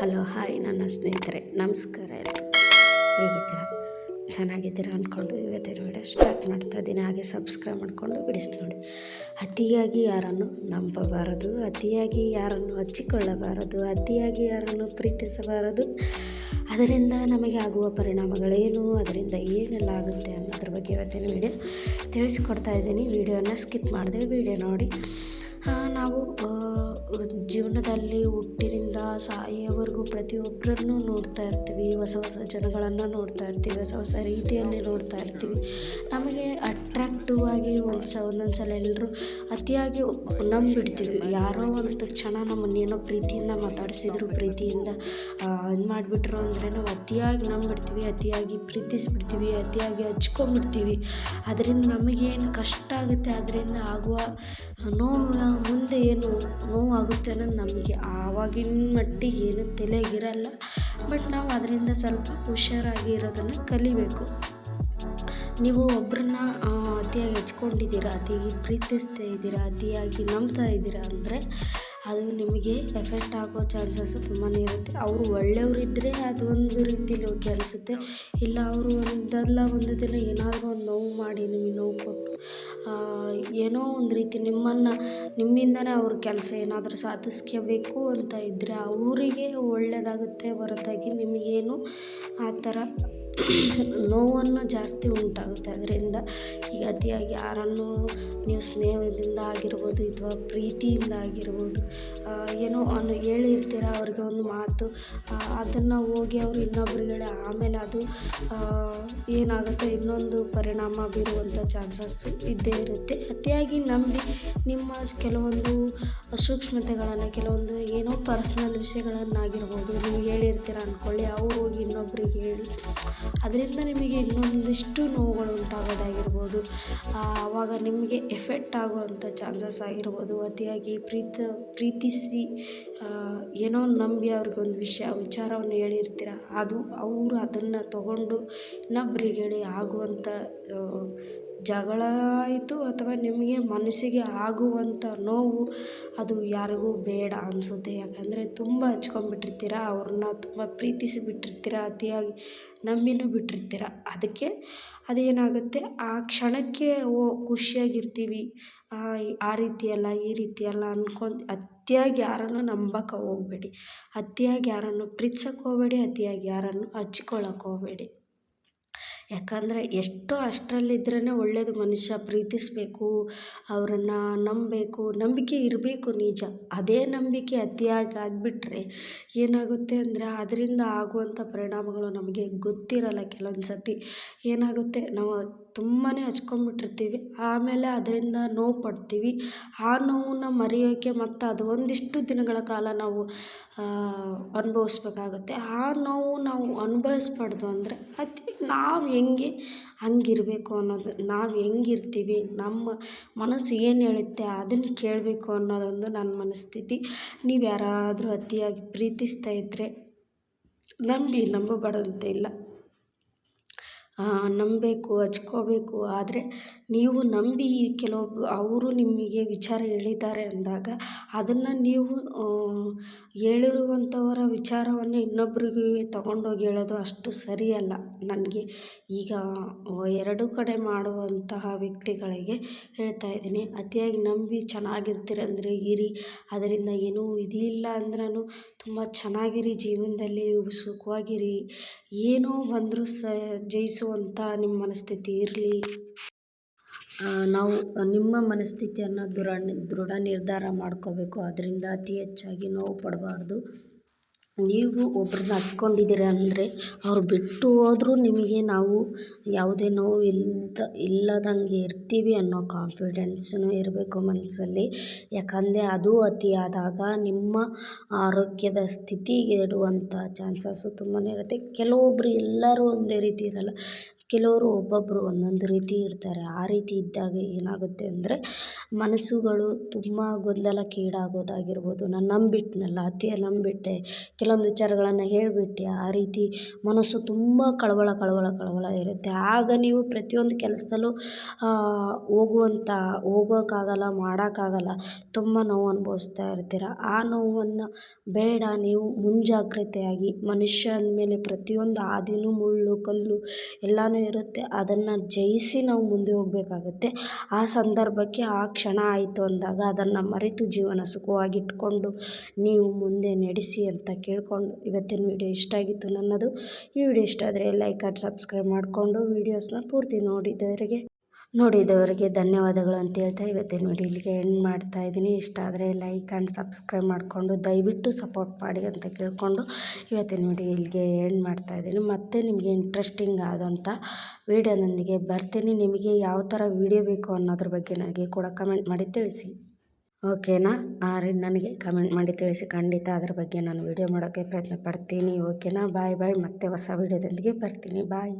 Hello, hi, ನನ್ನ ಸ್ನೇಹಿತರೆ, ನಮಸ್ಕಾರ ಎಲ್ಲ ಹೇಗಿದ್ದೀರಾ? ಚೆನ್ನಾಗಿದ್ದೀರಾ ಅಂದ್ಕೊಂಡು ಇವತ್ತಿನ ವಿಡಿಯೋ ಸ್ಟಾರ್ಟ್ ಮಾಡ್ತಾ ಇದ್ದೀನಿ. ಹಾಗೆ ಸಬ್ಸ್ಕ್ರೈಬ್ ಮಾಡಿಕೊಂಡು ಬಿಡಿಸಿ ನೋಡಿ. ಅತಿಯಾಗಿ ಯಾರನ್ನು ನಂಬಬಾರದು, ಅತಿಯಾಗಿ ಯಾರನ್ನು ಹಚ್ಚಿಕೊಳ್ಳಬಾರದು, ಅತಿಯಾಗಿ ಯಾರನ್ನು ಪ್ರೀತಿಸಬಾರದು, ಅದರಿಂದ ನಮಗೆ ಆಗುವ ಪರಿಣಾಮಗಳೇನು, ಅದರಿಂದ ಏನೆಲ್ಲ ಆಗುತ್ತೆ ಅನ್ನೋದ್ರ ಬಗ್ಗೆ ಇವತ್ತಿನ ವಿಡಿಯೋ ತಿಳಿಸ್ಕೊಡ್ತಾ ಇದ್ದೀನಿ. ವಿಡಿಯೋನ ಸ್ಕಿಪ್ ಮಾಡಿದೆ, ವಿಡಿಯೋ ನೋಡಿ. ಜೀವನದಲ್ಲಿ ಹುಟ್ಟಿನಿಂದ ಸಾಯೋವರೆಗೂ ಪ್ರತಿಯೊಬ್ಬರನ್ನು ನೋಡ್ತಾ ಇರ್ತೀವಿ. ಹೊಸ ಹೊಸ ಜನಗಳನ್ನು ನೋಡ್ತಾ ಇರ್ತೀವಿ. ಹೊಸ ಹೊಸ ರೀತಿಯಲ್ಲಿ ನೋಡ್ತಾ ಇರ್ತೀವಿ. ನಮಗೆ ಅಟ್ರಾಕ್ಟಿವ್ ಆಗಿ ಒಂದು ಸ ಒಂದೊಂದು ಸಲ ಎಲ್ಲರೂ ಅತಿಯಾಗಿ ನಂಬಿಡ್ತೀವಿ. ಯಾರೋ ಒಂದು ತಕ್ಷಣ ನಮ್ಮನ್ನೇನೋ ಪ್ರೀತಿಯಿಂದ ಮಾತಾಡಿಸಿದ್ರು, ಪ್ರೀತಿಯಿಂದ ಇದು ಮಾಡಿಬಿಟ್ರು ಅಂದರೆ ನಾವು ಅತಿಯಾಗಿ ನಂಬಿಡ್ತೀವಿ. ಅತಿಯಾಗಿ ಪ್ರೀತಿಸ್ಬಿಡ್ತೀವಿ. ಅತಿಯಾಗಿ ಹಚ್ಕೊಂಬಿಡ್ತೀವಿ ಅದರಿಂದ ನಮಗೇನು ಕಷ್ಟ ಆಗುತ್ತೆ, ಅದರಿಂದ ಆಗುವ ನೋವು ಮುಂದೆ ಏನು ನೋವಾಗುತ್ತೆ ಅನ್ನೋದು ನಮಗೆ ಆವಾಗಿನ ಮಟ್ಟಿಗೆ ಏನು ತಲೆಗಿರಲ್ಲ ಬಟ್ ನಾವು ಅದರಿಂದ ಸ್ವಲ್ಪ ಹುಷಾರಾಗಿ ಇರೋದನ್ನು ಕಲಿಬೇಕು. ನೀವು ಒಬ್ಬರನ್ನ ಅತಿಯಾಗಿ ಹೆಚ್ಕೊಂಡಿದ್ದೀರಾ, ಅತಿಯಾಗಿ ಪ್ರೀತಿಸ್ತಾ ಇದ್ದೀರಾ, ಅತಿಯಾಗಿ ನಂಬ್ತಾ ಇದ್ದೀರಾ ಅಂದರೆ ಅದು ನಿಮಗೆ ಎಫೆಕ್ಟ್ ಆಗೋ ಚಾನ್ಸಸ್ಸು ತುಂಬಾ ಇರುತ್ತೆ. ಅವರು ಒಳ್ಳೆಯವರಿದ್ದರೆ ಅದು ಒಂದು ರೀತಿಲಿ ಓಕೆ ಅನಿಸುತ್ತೆ ಇಲ್ಲ ಅವರು ಒಂದಲ್ಲ ಒಂದು ದಿನ ಏನಾದರೂ ಒಂದು ನೋವು ಮಾಡಿ ನಿಮಗೆ ನೋವು ಕೊಟ್ಟು ಏನೋ ಒಂದು ರೀತಿ ನಿಮ್ಮನ್ನು, ನಿಮ್ಮಿಂದನೇ ಅವ್ರ ಕೆಲಸ ಏನಾದರೂ ಸಾಧಿಸ್ಕೋಬೇಕು ಅಂತ ಇದ್ದರೆ ಅವರಿಗೆ ಒಳ್ಳೆಯದಾಗುತ್ತೆ ಹೊರತಾಗಿ ನಿಮಗೇನು ಆ ಥರ ನೋವನ್ನು ಜಾಸ್ತಿ ಉಂಟಾಗುತ್ತೆ. ಅದರಿಂದ ಈಗ ಅತಿಯಾಗಿ ಯಾರನ್ನು ನೀವು ಸ್ನೇಹದಿಂದ ಆಗಿರ್ಬೋದು ಅಥವಾ ಪ್ರೀತಿಯಿಂದ ಆಗಿರ್ಬೋದು ಏನೋ ಅನ್ನು ಹೇಳಿರ್ತೀರ ಅವ್ರಿಗೆ ಒಂದು ಮಾತು ಅದನ್ನು ಹೋಗಿ ಅವರು ಇನ್ನೊಬ್ರಿಗೆ ಆಮೇಲೆ ಅದು ಏನಾಗುತ್ತೆ, ಇನ್ನೊಂದು ಪರಿಣಾಮ ಬೀರುವಂಥ ಚಾನ್ಸಸ್ಸು ಇದ್ದೇ ಇರುತ್ತೆ. ಅತಿಯಾಗಿ ನಂಬಿ ನಿಮ್ಮ ಕೆಲವೊಂದು ಸೂಕ್ಷ್ಮತೆಗಳನ್ನು, ಕೆಲವೊಂದು ಏನೋ ಪರ್ಸ್ನಲ್ ವಿಷಯಗಳನ್ನಾಗಿರ್ಬೋದು, ನೀವು ಹೇಳಿರ್ತೀರ ಅಂದ್ಕೊಳ್ಳಿ ಅವ್ರು ಹೋಗಿ ಇನ್ನೊಬ್ರಿಗೆ ಹೇಳಿ ಅದರಿಂದ ನಿಮಗೆ ಇನ್ನೊಂದಿಷ್ಟು ನೋವುಗಳು ಉಂಟಾಗೋದಾಗಿರ್ಬೋದು. ಆವಾಗ ನಿಮಗೆ ಎಫೆಕ್ಟ್ ಆಗುವಂಥ ಚಾನ್ಸಸ್ ಆಗಿರ್ಬೋದು. ಅತಿಯಾಗಿ ಪ್ರೀತ, ಪ್ರೀತಿಸಿ ಏನೋ ನಂಬಿ ಅವ್ರಿಗೊಂದು ವಿಷಯ, ವಿಚಾರವನ್ನು ಹೇಳಿರ್ತೀರ, ಅದು ಅವರು ಅದನ್ನು ತಗೊಂಡು ಇನ್ನೊಬ್ರಿಗೆ ಹೇಳಿ ಆಗುವಂಥ ಜಗಳ ಆಯಿತು ಅಥವಾ ನಿಮಗೆ ಮನಸ್ಸಿಗೆ ಆಗುವಂಥ ನೋವು ಅದು ಯಾರಿಗೂ ಬೇಡ ಅನಿಸುತ್ತೆ. ಯಾಕಂದರೆ ತುಂಬ ಹಚ್ಕೊಂಡ್ಬಿಟ್ಟಿರ್ತೀರ ಅವ್ರನ್ನ ತುಂಬ ಪ್ರೀತಿಸಿ ಬಿಟ್ಟಿರ್ತೀರ ಅತಿಯಾಗಿ ನಂಬಿನೂ ಬಿಟ್ಟಿರ್ತೀರ. ಅದಕ್ಕೆ ಅದೇನಾಗುತ್ತೆ ಆ ಕ್ಷಣಕ್ಕೆ ಓ ಖುಷಿಯಾಗಿರ್ತೀವಿ. ಆ, ರೀತಿಯಲ್ಲ ಈ ರೀತಿ ಅಲ್ಲ ಅತಿಯಾಗಿ ಯಾರನ್ನು ನಂಬಕ್ಕೆ ಹೋಗಬೇಡಿ. ಅತಿಯಾಗಿ ಯಾರನ್ನು ಪ್ರೀತ್ಸಕ್ಕೆ ಹೋಗಬೇಡಿ ಅತಿಯಾಗಿ ಯಾರನ್ನು ಹಚ್ಕೊಳಕ್ಕೆ ಹೋಗಬೇಡಿ. ಯಾಕಂದರೆ ಎಷ್ಟೋ ಅಷ್ಟರಲ್ಲಿದ್ರೇ ಒಳ್ಳೆಯದು ಮನುಷ್ಯ ಪ್ರೀತಿಸಬೇಕು, ಅವರನ್ನು ನಂಬಬೇಕು, ನಂಬಿಕೆ ಇರಬೇಕು ನಿಜ. ಅದೇ ನಂಬಿಕೆ ಅತಿಯಾಗಿ ಆಗಿಬಿಟ್ರೆ ಏನಾಗುತ್ತೆ ಅಂದರೆ ಅದರಿಂದ ಆಗುವಂಥ ಪರಿಣಾಮಗಳು ನಮಗೆ ಗೊತ್ತಿರಲ್ಲ ಕೆಲವೊಂದು ಸತಿ. ಏನಾಗುತ್ತೆ? ನಾವು ತುಂಬಾ ಹಚ್ಕೊಂಡ್ಬಿಟ್ಟಿರ್ತೀವಿ ಆಮೇಲೆ ಅದರಿಂದ ನೋವು ಪಡ್ತೀವಿ. ಆ ನೋವನ್ನ ಮರೆಯೋಕ್ಕೆ ಮತ್ತು ಅದು ಒಂದಿಷ್ಟು ದಿನಗಳ ಕಾಲ ನಾವು ಅನುಭವಿಸ್ಬೇಕಾಗುತ್ತೆ. ಆ ನೋವು ನಾವು ಅನುಭವಿಸ್ಬಾರ್ದು ಅಂದರೆ ಅತಿ, ನಾವು ಹೆಂಗೆ ಹಂಗಿರಬೇಕು ಅನ್ನೋದು, ನಾವು ಹೆಂಗಿರ್ತೀವಿ, ನಮ್ಮ ಮನಸ್ಸು ಏನು ಹೇಳುತ್ತೆ ಅದನ್ನು ಕೇಳಬೇಕು ಅನ್ನೋದೊಂದು ನನ್ನ ಮನಸ್ಥಿತಿ. ನೀವು ಯಾರಾದರೂ ಅತಿಯಾಗಿ ಪ್ರೀತಿಸ್ತಾ ಇದ್ದರೆ ನಂಬಿ ನಂಬಬಾರ್ದಂತ ಇಲ್ಲ. ನಂಬಬೇಕು, ಹಚ್ಕೋಬೇಕು. ಆದರೆ ನೀವು ನಂಬಿ ಕೆಲವೊಬ್ಬ ಅವರು ನಿಮಗೆ ವಿಚಾರ ಹೇಳಿದ್ದಾರೆ ಅಂದಾಗ ಅದನ್ನು ನೀವು ಹೇಳಿರುವಂಥವರ ವಿಚಾರವನ್ನು ಇನ್ನೊಬ್ರಿಗೆ ತಗೊಂಡೋಗಿ ಹೇಳೋದು ಅಷ್ಟು ಸರಿಯಲ್ಲ. ನನಗೆ ಈಗ ಎರಡು ಕಡೆ ಮಾಡುವಂತಹ ವ್ಯಕ್ತಿಗಳಿಗೆ ಹೇಳ್ತಾ ಇದ್ದೀನಿ, ಅತಿಯಾಗಿ ನಂಬಿ ಚೆನ್ನಾಗಿರ್ತೀರಂದರೆ ಇರಿ. ಅದರಿಂದ ಏನೂ ಇದಿಲ್ಲ ಅಂದ್ರೂ ತುಂಬ ಚೆನ್ನಾಗಿರಿ, ಜೀವನದಲ್ಲಿ ಸುಖವಾಗಿರಿ. ಏನೋ ಬಂದರೂ ಸ ಜಯಿಸುವಂಥ ನಿಮ್ಮ ಮನಸ್ಥಿತಿ ಇರಲಿ. ನಾವು, ನಿಮ್ಮ ಮನಸ್ಥಿತಿಯನ್ನು ದೃಢ ದೃಢ ನಿರ್ಧಾರ ಮಾಡ್ಕೋಬೇಕು. ಅದರಿಂದ ಅತಿ ಹೆಚ್ಚಾಗಿ ನೋವು ಪಡಬಾರ್ದು. ನೀವು ಒಬ್ರನ್ನ ಹಚ್ಕೊಂಡಿದ್ದೀರ ಅಂದರೆ ಅವ್ರು ಬಿಟ್ಟು ಹೋದ್ರೂ ನಿಮಗೆ ನಾವು ಯಾವುದೇ ನೋವು ಇಲ್ದ ಇಲ್ಲದಂಗೆ ಇರ್ತೀವಿ ಅನ್ನೋ ಕಾನ್ಫಿಡೆನ್ಸೂ ಇರಬೇಕು ಮನಸ್ಸಲ್ಲಿ. ಯಾಕಂದರೆ ಅದು ಅತಿಯಾದಾಗ ನಿಮ್ಮ ಆರೋಗ್ಯದ ಸ್ಥಿತಿಗೆಡುವಂಥ ಚಾನ್ಸಸ್ಸು ತುಂಬಾ ಇರುತ್ತೆ. ಕೆಲವೊಬ್ಬರು ಎಲ್ಲರೂ ಒಂದೇ ರೀತಿ ಇರಲ್ಲ. ಕೆಲವರು ಒಬ್ಬೊಬ್ಬರು ಒಂದೊಂದು ರೀತಿ ಇರ್ತಾರೆ. ಆ ರೀತಿ ಇದ್ದಾಗ ಏನಾಗುತ್ತೆ ಅಂದರೆ ಮನಸ್ಸುಗಳು ತುಂಬ ಗೊಂದಲಕ್ಕೀಡಾಗೋದಾಗಿರ್ಬೋದು. ನಾನು ನಂಬಿಟ್ನಲ್ಲ ಅತಿಯಾಗಿ ನಂಬಿಟ್ಟೆ, ಕೆಲವೊಂದು ವಿಚಾರಗಳನ್ನು ಹೇಳಿಬಿಟ್ಟೆ ಆ ರೀತಿ ಮನಸ್ಸು ತುಂಬ ಕಳವಳ ಕಳವಳ ಕಳವಳ ಇರುತ್ತೆ. ಆಗ ನೀವು ಪ್ರತಿಯೊಂದು ಕೆಲಸದಲ್ಲೂ ಹೋಗುವಂಥ ಹೋಗೋಕ್ಕಾಗಲ್ಲ, ಮಾಡೋಕ್ಕಾಗಲ್ಲ, ತುಂಬ ನೋವು ಅನುಭವಿಸ್ತಾ ಇರ್ತೀರ. ಆ ನೋವನ್ನು ಬೇಡ, ನೀವು ಮುಂಜಾಗ್ರತೆಯಾಗಿ ಮನುಷ್ಯ ಅಂದಮೇಲೆ ಪ್ರತಿಯೊಂದು ಹಾದಿನೂ ಮುಳ್ಳು, ಕಲ್ಲು ಎಲ್ಲನೂ ಇರುತ್ತೆ. ಅದನ್ನು ಜಯಿಸಿ ನಾವು ಮುಂದೆ ಹೋಗಬೇಕಾಗುತ್ತೆ. ಆ ಸಂದರ್ಭಕ್ಕೆ ಆ ಕ್ಷಣ ಆಯಿತು ಅಂದಾಗ ಅದನ್ನು ಮರೆತು ಜೀವನ ಸುಖವಾಗಿ ಇಟ್ಕೊಂಡು ನೀವು ಮುಂದೆ ನಡೆಸಿ ಅಂತ ಕೇಳಿಕೊಂಡು ಇವತ್ತಿನ ವೀಡಿಯೋ ಇಷ್ಟ ಆಗಿತ್ತು ನನ್ನದು. ಈ ವಿಡಿಯೋ ಇಷ್ಟ ಆದರೆ ಲೈಕ್ ಆ್ಯಂಡ್ ಸಬ್ಸ್ಕ್ರೈಬ್ ಮಾಡಿಕೊಂಡು ವೀಡಿಯೋಸ್ನ ಪೂರ್ತಿ ನೋಡಿದವರಿಗೆ ನೋಡಿದವರಿಗೆ ಧನ್ಯವಾದಗಳು ಅಂತ ಹೇಳ್ತಾ ಇವತ್ತಿನ ನೋಡಿ ಇಲ್ಲಿಗೆ ಎಂಡ್ ಮಾಡ್ತಾ ಇದ್ದೀನಿ. ಇಷ್ಟ ಆದರೆ ಲೈಕ್ ಆ್ಯಂಡ್ ಸಬ್ಸ್ಕ್ರೈಬ್ ಮಾಡಿಕೊಂಡು ದಯವಿಟ್ಟು ಸಪೋರ್ಟ್ ಮಾಡಿ ಅಂತ ಕೇಳಿಕೊಂಡು ಇವತ್ತಿನ ವಿಡಿಯೋ ಇಲ್ಲಿಗೆ ಎಂಡ್ ಮಾಡ್ತಾ ಇದ್ದೀನಿ. ಮತ್ತೆ ನಿಮಗೆ ಇಂಟ್ರೆಸ್ಟಿಂಗ್ ಆದಂಥ ವೀಡಿಯೋನೊಂದಿಗೆ ಬರ್ತೀನಿ. ನಿಮಗೆ ಯಾವ ಥರ ವೀಡಿಯೋ ಬೇಕು ಅನ್ನೋದ್ರ ಬಗ್ಗೆ ನನಗೆ ಕೂಡ ಕಮೆಂಟ್ ಮಾಡಿ ತಿಳಿಸಿ. ಓಕೆನಾ ನನಗೆ ಕಮೆಂಟ್ ಮಾಡಿ ತಿಳಿಸಿ. ಖಂಡಿತ ಅದ್ರ ಬಗ್ಗೆ ನಾನು ವೀಡಿಯೋ ಮಾಡೋಕ್ಕೆ ಪ್ರಯತ್ನ ಪಡ್ತೀನಿ. ಓಕೆನಾ ಬಾಯ್ ಬಾಯ್ ಮತ್ತೆ ಹೊಸ ವೀಡಿಯೋದೊಂದಿಗೆ ಬರ್ತೀನಿ. ಬಾಯ್